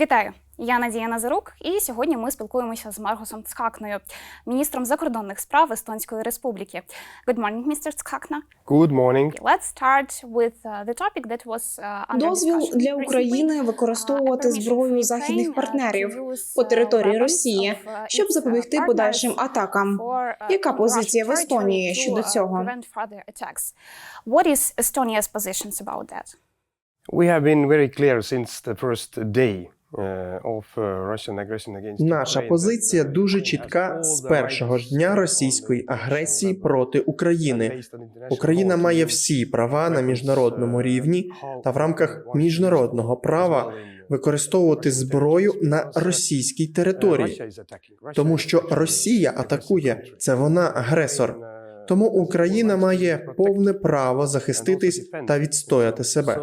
Вітаю! Я Надія Назарук, і сьогодні ми спілкуємося з Маргусом Цхакною, міністром закордонних справ Естонської Республіки. Good morning, Mr. Цхакна. Good morning. Let's start with uh, the topic that was uh, under Дозвіл для. України використовувати Uh, зброю західних uh, партнерів по uh, території Росії, of, uh, щоб uh, запобігти подальшим атакам. for, uh, Яка позиція в Естонії щодо uh, цього? What is Estonia's positions about that? We have been very clear since the first day uh, uh, Наша позиція uh, дуже чітка з першого ж дня російської агресії проти України. Україна має всі права на міжнародному uh, рівні та в рамках міжнародного права uh, використовувати зброю на uh, російській uh, території, тому що Росія атакує, це вона агресор. Тому Україна має повне право захиститись та відстояти себе.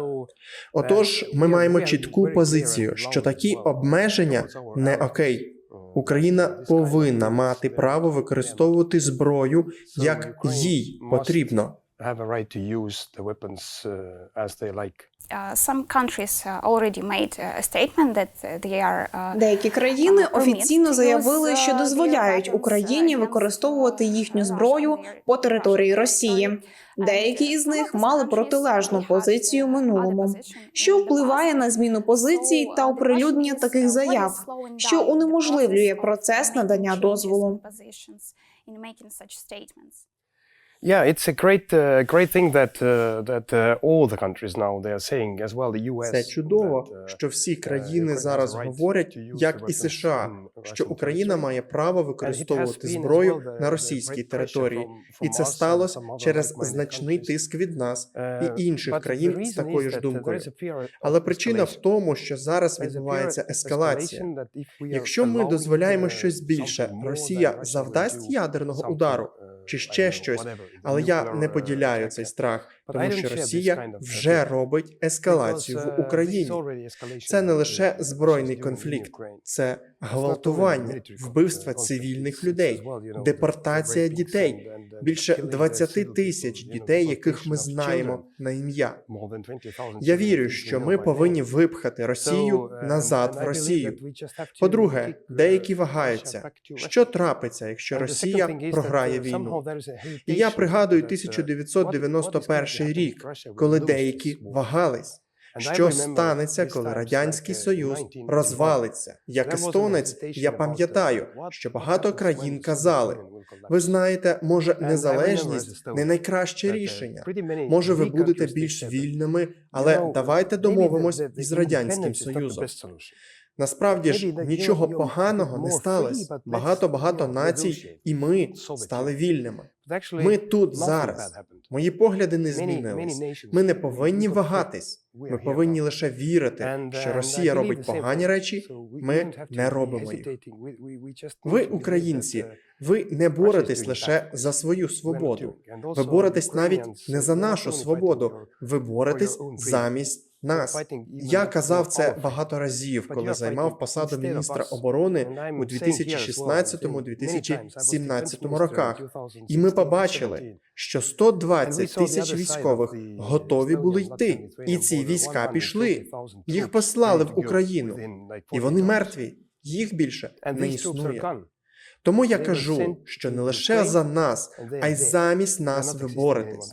Отож, ми маємо чітку позицію, що такі обмеження не окей. Україна повинна мати право використовувати зброю, як їй потрібно. Have a right to use the weapons uh, as they like. Uh, some countries uh, already made uh, a statement that uh, they are uh, Деякі країни Uh, офіційно заявили, що uh, дозволяють Україні uh, використовувати uh, їхню зброю по території Росії. Деякі із uh, них мали протилежну позицію в uh, минулому, що впливає на зміну позицій та uh, оприлюднення таких uh, заяв, що унеможливлює процес making надання дозволу. Yeah, it's a great, uh, great thing that uh, that uh, all the countries now they are saying as well. The US. Це чудово, uh, що всі країни зараз говорять, як і США, що Україна має право використовувати зброю на російській території, і це сталося через значний тиск від нас Uh, і інших країн з такою ж uh, думкою. Але причина в тому, що зараз відбувається ескалація. Якщо ми дозволяємо uh, щось більше, Росія завдасть ядерного удару uh, чи ще щось, але я не uh, поділяю цей страх, тому що Росія вже робить ескалацію в uh, Україні. Це не uh, лише збройний конфлікт, це гвалтування, вбивства цивільних людей, депортація дітей. Більше killing the 20 civil тисяч дітей, яких ми знаємо на ім'я. More than 20,000 Я вірю, що ми повинні випхати Росію uh, назад в Росію. По-друге, uh, деякі вагаються, що трапиться, якщо Росія програє uh, війну. І я пригадую that, uh, 1991 to рік, коли деякі вагались. Що станеться, коли Радянський uh, Союз 1991. розвалиться? Як естонець, я uh, пам'ятаю, що багато країн казали: ви знаєте, може, незалежність не найкраще uh, рішення. Може, ви будете більш вільними, але давайте домовимось із радянським союзом. Насправді ж нічого поганого не сталося. Багато багато націй, і ми стали вільними. Ми тут зараз. Мої погляди не змінились. Ми не повинні вагатись. Ми повинні лише вірити, uh, що Росія робить погані речі. Ми не робимо їх. Ви, українці, uh, ви не боретесь лише за свою свободу. Ви боретесь навіть не за нашу свободу, ви боретесь замість нас. Я казав це багато разів, коли займав посаду міністра оборони у saying here as well, I think many times, I was defense 2016-2017 роках. І ми 2016, побачили, 2017. що And we 120 saw the тисяч військових готові були йти, і ці війська 120,000 пішли. Їх послали в Україну, і вони 40 days. мертві. Їх більше не існує. Тому я кажу, що не лише за нас, а й замість нас ви боретесь.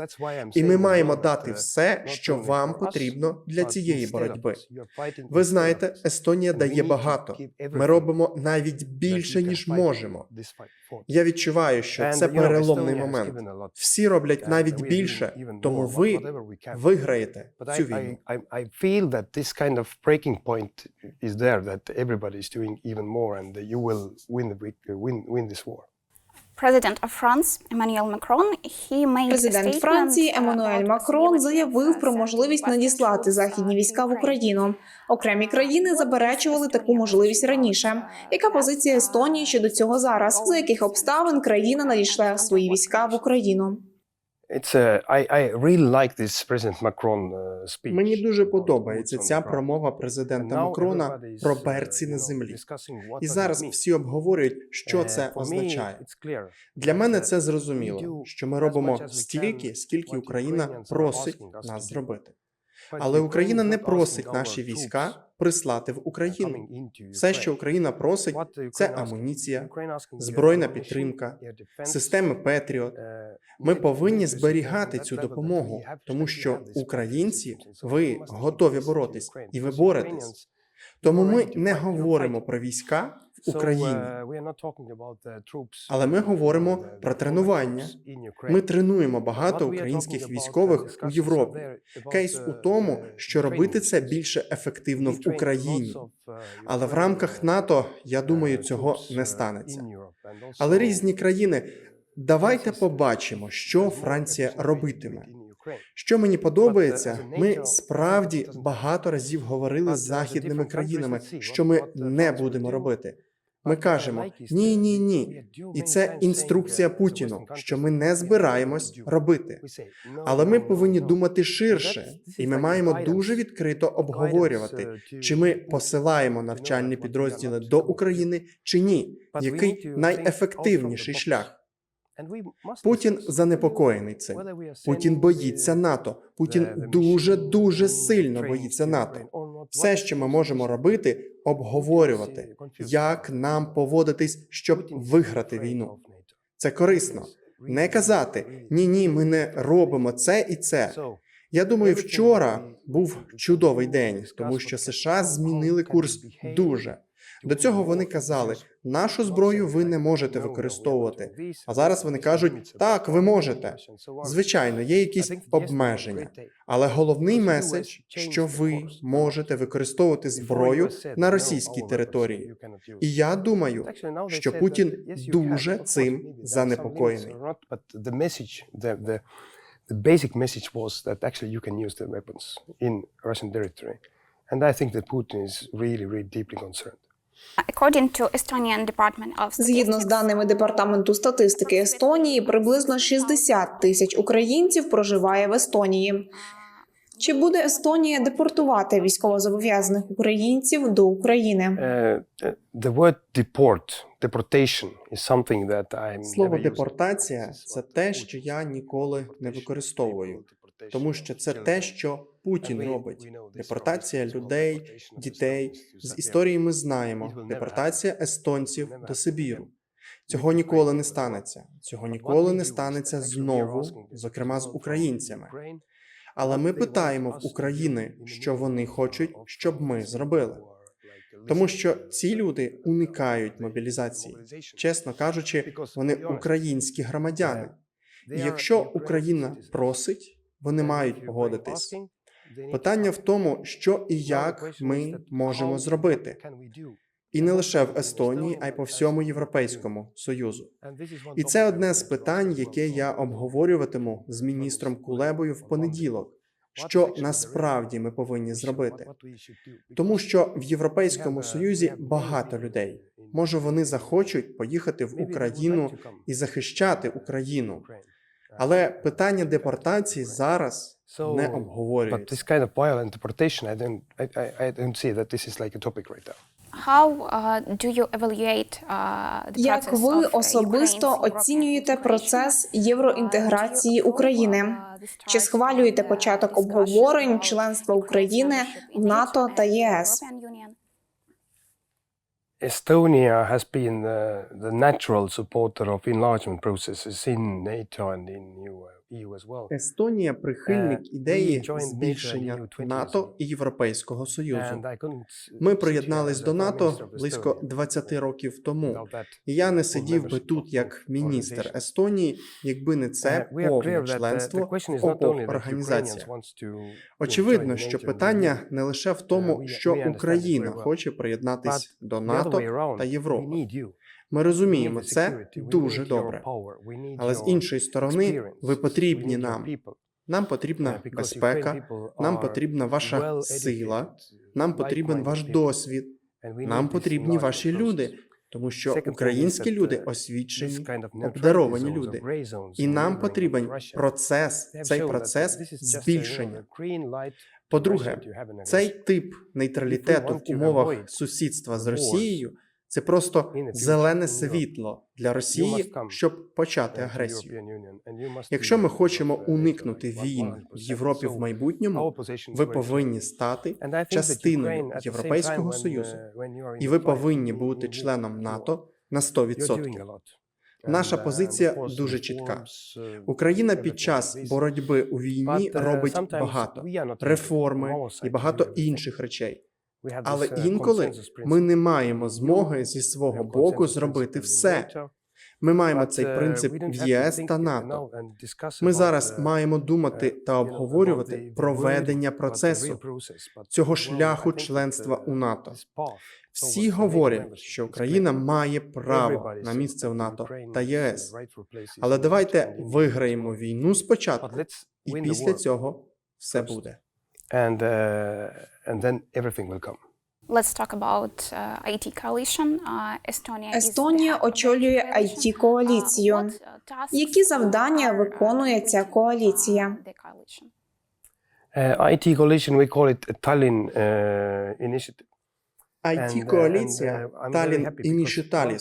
І ми маємо дати uh, все, що вам потрібно для цієї боротьби. Ви знаєте. Естонія дає багато. Ми робимо навіть більше, ніж можемо. Я відчуваю, що це переломний момент. Всі роблять навіть більше, тому ви виграєте цю війну. Is there, that everybody is doing even more, and you will win the win win this war. Президент Франції Еммануель Макрон заявив про можливість надіслати західні війська в Україну. Окремі країни заперечували таку можливість раніше. Яка позиція Естонії щодо цього зараз? За яких обставин країна надійшла свої війська в Україну? It's uh, I, I really like this President Macron uh, speech. Мені дуже подобається ця промова президента Макрона про uh, берці на землі. І зараз всі обговорюють, що Uh, це означає. Для мене uh, це зрозуміло, що ми робимо стільки, скільки Україна просить нас зробити. Але Україна не просить наші війська прислати в Україну. Все, що Україна просить, це амуніція, збройна підтримка, системи Петріот. Ми повинні зберігати цю допомогу, тому що українці, ви готові боротись, і ви боретесь. Тому ми не говоримо про війська Україні, але ми говоримо про тренування. Ми тренуємо багато українських військових у Європі. Кейс у тому, що робити це більше ефективно в Україні. Але в рамках НАТО, я думаю, цього не станеться. Але різні країни. Давайте побачимо, що Франція робитиме. Що мені подобається, ми справді багато разів говорили з західними країнами, що ми не будемо робити. Ми кажемо ні, ні, ні. І це інструкція Путіну, що ми не збираємось робити. Але ми повинні думати ширше, і ми маємо дуже відкрито обговорювати, чи ми посилаємо навчальні підрозділи до України чи ні. Який найефективніший шлях? Путін занепокоєний цим. Путін боїться НАТО. Путін дуже дуже сильно боїться НАТО. Все, що ми можемо робити, обговорювати, як нам поводитись, щоб виграти війну. Це корисно. Не казати ні, ні, ми не робимо це і це. Я думаю, вчора був чудовий день, тому що США змінили курс дуже. До цього вони казали, нашу зброю ви не можете використовувати. А зараз вони кажуть, так, ви можете. Звичайно, є якісь обмеження, але головний меседж, що ви можете використовувати зброю на російській території. І я думаю, що Путін дуже цим занепокоєний. The basic message was that actually you can use the weapons in Russian territory. And I think that Putin is really, really deeply concerned. According to Estonian Department Згідно з даними департаменту статистики Естонії, приблизно 60 тисяч українців проживає в Естонії. Чи буде Естонія депортувати військовозобов'язаних українців до України? Uh, uh, the word deport, deportation, is something that I Слово депортація це те, що я ніколи не використовую, тому що це те, що Путін робить. Депортація людей, дітей. З історії ми знаємо. Депортація естонців до Сибіру. Цього ніколи не станеться. Цього ніколи не станеться знову, зокрема з українцями. Але ми питаємо в України, що вони хочуть, щоб ми зробили. Тому що ці люди уникають мобілізації. Чесно кажучи, вони українські громадяни. І якщо Україна просить, вони мають погодитись. Питання в тому, що і як ми можемо зробити, і не лише в Естонії, а й по всьому Європейському Союзу. І це одне з питань, яке я обговорюватиму з міністром Кулебою в понеділок. Що насправді ми повинні зробити? Тому що в Європейському Союзі багато людей. Може, вони захочуть поїхати в Україну і захищати Україну. Але питання депортації зараз не But обговорюється. this kind of violent deportation, I don't, I, I, I don't see that this is like a topic right now. How uh, do you evaluate uh, the Як process ви of, uh, особисто Ukraine's European оцінюєте integration? процес Uh, євроінтеграції України? uh, Чи схвалюєте початок обговорень членства України в НАТО NATO та ЄС? Estonia has been the, the natural supporter of enlargement processes in NATO and in EU. Естонія прихильник Е, ідеї збільшення EU 20 НАТО і Європейського Союзу. Ми приєднались до НАТО близько Estonia 20 років тому. І я не сидів би тут як міністр. Естонії, якби не Uh, це повне членство обох know, Очевидно, що питання не лише в тому, що Україна хоче приєднатись до НАТО та Європи. Ми розуміємо це дуже добре. Але з іншої сторони, ви потрібні нам. Нам потрібна Uh, безпека, нам потрібна ваша сила, нам потрібен ваш досвід, нам потрібні ваші люди, тому що українські люди uh, освічені, обдаровані люди. і нам потрібен процес, цей процес збільшення. По-друге, цей тип нейтралітету в умовах сусідства з Росією Це просто зелене світло для Росії, щоб почати uh, агресію. Якщо ми хочемо uh, уникнути війн 100%. в Європі в майбутньому, ви повинні стати частиною Європейського Союзу, uh, і ви повинні бути членом НАТО на you're 100%. doing a lot. Наша uh, позиція дуже чітка. uh, Україна під час боротьби у війні uh, робить багато реформи і багато інших речей. Але uh, інколи ми не маємо змоги зі свого боку зробити все. Ми маємо цей uh, принцип в ЄС та НАТО. Ми зараз uh, маємо думати uh, та обговорювати проведення процесу цього шляху членства uh, у НАТО. Всі говорять, що Україна має право на місце в НАТО та ЄС. Але давайте виграємо війну спочатку, і після цього все буде. And uh, and then everything will come. Let's talk about uh, IT coalition. Uh, Estonia is Естонія очолює IT coalition. коаліцію. Uh, what, uh, tasks Які завдання uh, виконує ця uh, коаліція? Uh, IT coalition, we call it Tallinn uh, initiative. Uh, it коаліція uh, Талін one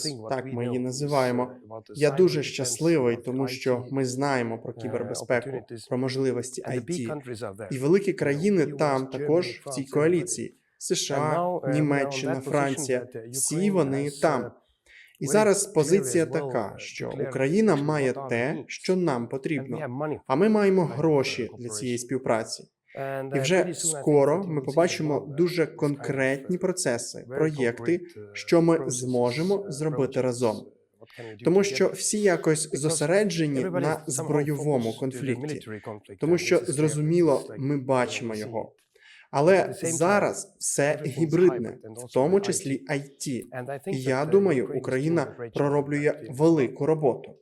thing what так ми її називаємо. uh, Я дуже щасливий, тому що ми знаємо про uh, кібербезпеку, про можливості IT. І великі країни там також в цій коаліції. США, uh, Німеччина, Франція. uh, Всі вони там. uh, І зараз позиція така, uh, що Україна має те, що нам потрібно. А ми маємо uh, гроші для цієї співпраці. І uh, вже скоро ми побачимо uh, дуже конкретні uh, процеси, проєкти, uh, що ми зможемо uh, зробити разом. uh, Тому що всі якось зосереджені на збройовому конфлікті, тому що зрозуміло, ми бачимо його. Але зараз все гібридне, в тому числі IT. І я uh, думаю, Україна пророблює велику роботу.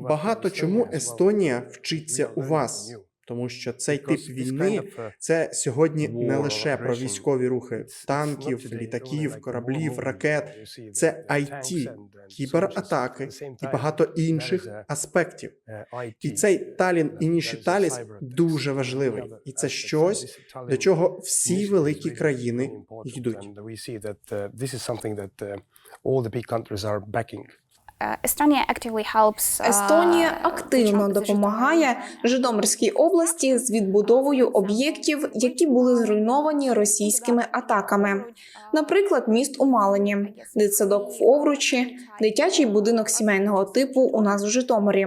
Багато чому Естонія вчиться у вас. Тому що цей тип війни uh, це сьогодні не лише про військові рухи танків, літаків, кораблів, ракет. Це IT, кібератаки і багато інших аспектів. uh. І цей Талін cyber attacks. дуже важливий, і це щось, до чого всі великі країни йдуть. Uh, Estonia actively helps, uh, Естонія активно допомагає. Житомирській області з відбудовою об'єктів, які були зруйновані російськими атаками. Наприклад, міст у Малині, дитсадок в Овручі, дитячий будинок сімейного типу у нас в Житомирі.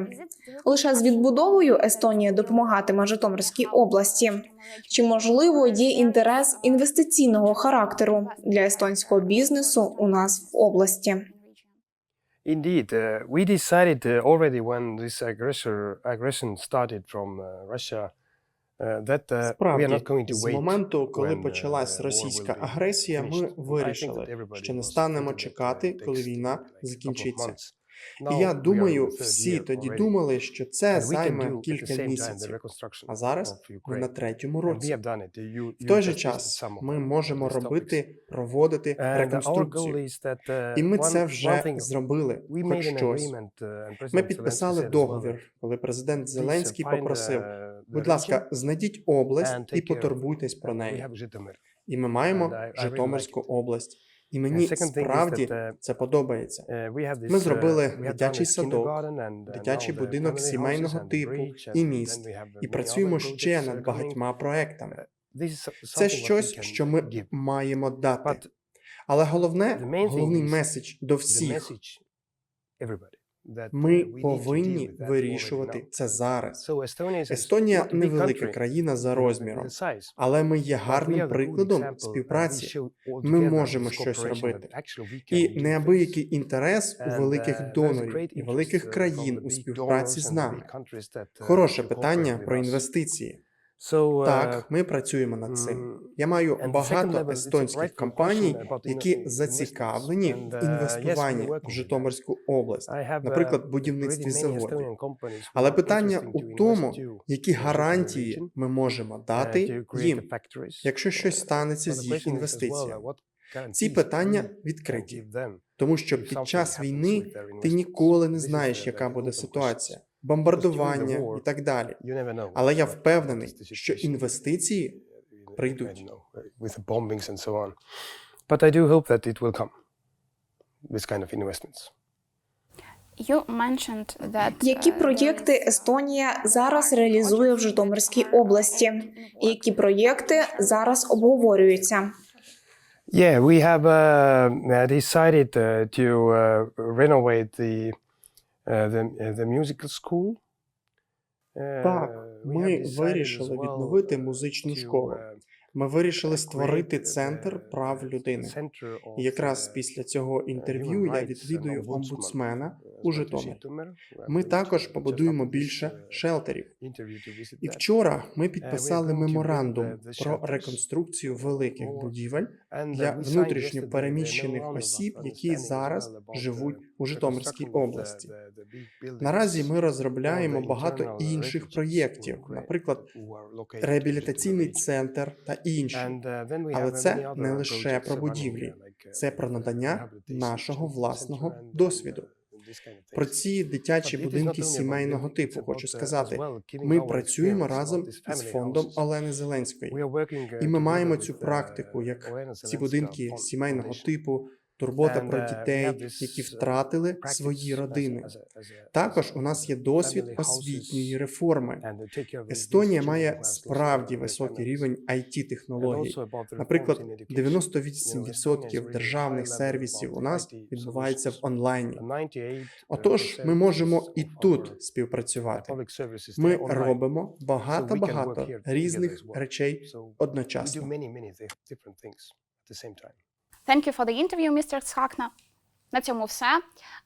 Лише з відбудовою Естонія допомагатиме Житомирській області. Чи можливо є інтерес інвестиційного характеру для естонського бізнесу у нас в області? Indeed, uh, we decided uh, already when this aggressor aggression started from uh, Russia uh, that uh, we are Справді, not going to з wait. моменту, коли when, uh, почалась war російська will be агресія, ми finished. I think that вирішили, everybody що не was станемо thinking that, uh, чекати, it коли війна like, couple of закінчиться. months. І я думаю, всі тоді думали, що це займе кілька місяців. А зараз ми на третьому році. В той же час ми можемо робити, проводити реконструкцію. uh, І ми це вже зробили, хоч щось. uh, Ми підписали договір, коли президент uh, Зеленський попросив: uh, будь ласка, знайдіть область і потурбуйтесь про неї. І ми маємо Житомирську область. І мені справді uh, це подобається. uh, Ми uh, зробили дитячий садок, uh, дитячий будинок сімейного типу і міст. І працюємо ще uh, над багатьма проектами. Це щось, що ми маємо дати. Але головне, головний меседж до всіх. Uh, Ми повинні вирішувати це зараз. Естонія невелика країна за uh, розміром, але ми є гарним прикладом співпраці Ми можемо щось робити. і неабиякий інтерес у великих uh, донорів і великих uh, країн у співпраці з нами. uh, Хороше питання про інвестиції. So, uh, Так, ми працюємо над цим. mm, Я маю багато естонських компаній, які зацікавлені в uh, інвестуванні в Житомирську область, uh, наприклад, в будівництві заводів. Але питання у тому, які гарантії ми можемо uh, дати їм, якщо щось Uh, станеться з їх інвестиціями. uh, Ці питання відкриті, тому що під час війни ти ніколи не знаєш, яка буде ситуація. Бомбардування і так далі. Але я впевнений, що інвестиції прийдуть. uh. But I do hope that it will come. this kind of investments. You mentioned that, Які uh, проєкти uh, Естонія зараз реалізує в Житомирській області? І які проєкти зараз обговорюються? Yeah, we have uh, uh, decided uh, to uh, renovate the, uh, the the musical school. Uh, Так, ми вирішили відновити uh, музичну школу. uh, Ми вирішили створити центр прав людини. І якраз uh, після цього uh, інтерв'ю я відвідую омбудсмена uh, у Житомирі. Житомир. Ми також побудуємо більше uh, шелтерів. І вчора ми підписали меморандум про реконструкцію великих будівель uh, для внутрішньо переміщених осіб, які зараз живуть у Житомирській області. Наразі ми розробляємо багато інших проєктів, наприклад, реабілітаційний центр та інші. Uh, Але це не лише про будівлі, uh, uh, це про надання нашого власного uh, досвіду. Про ці дитячі будинки сімейного типу хочу uh, сказати. Ми працюємо разом із фондом. Олени Зеленської. Uh, І ми маємо цю uh, практику, як ці будинки сімейного типу, турбота про uh, дітей, які uh, втратили свої родини. Також у нас є досвід освітньої реформи. Естонія має справді високий рівень about the Наприклад, reforms in education. 98% державних сервісів у нас відбувається в онлайні. Отож, ми можемо і тут співпрацювати. Ми робимо багато-багато різних речей одночасно. Thank you for the interview, Mr. Цхакна. На цьому все.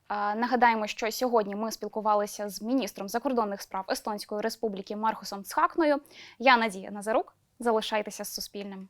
Нагадаємо, що сьогодні ми спілкувалися з міністром закордонних справ Естонської Республіки Мархусом Цхакною. Я Надія Назарук. Залишайтеся з Суспільним.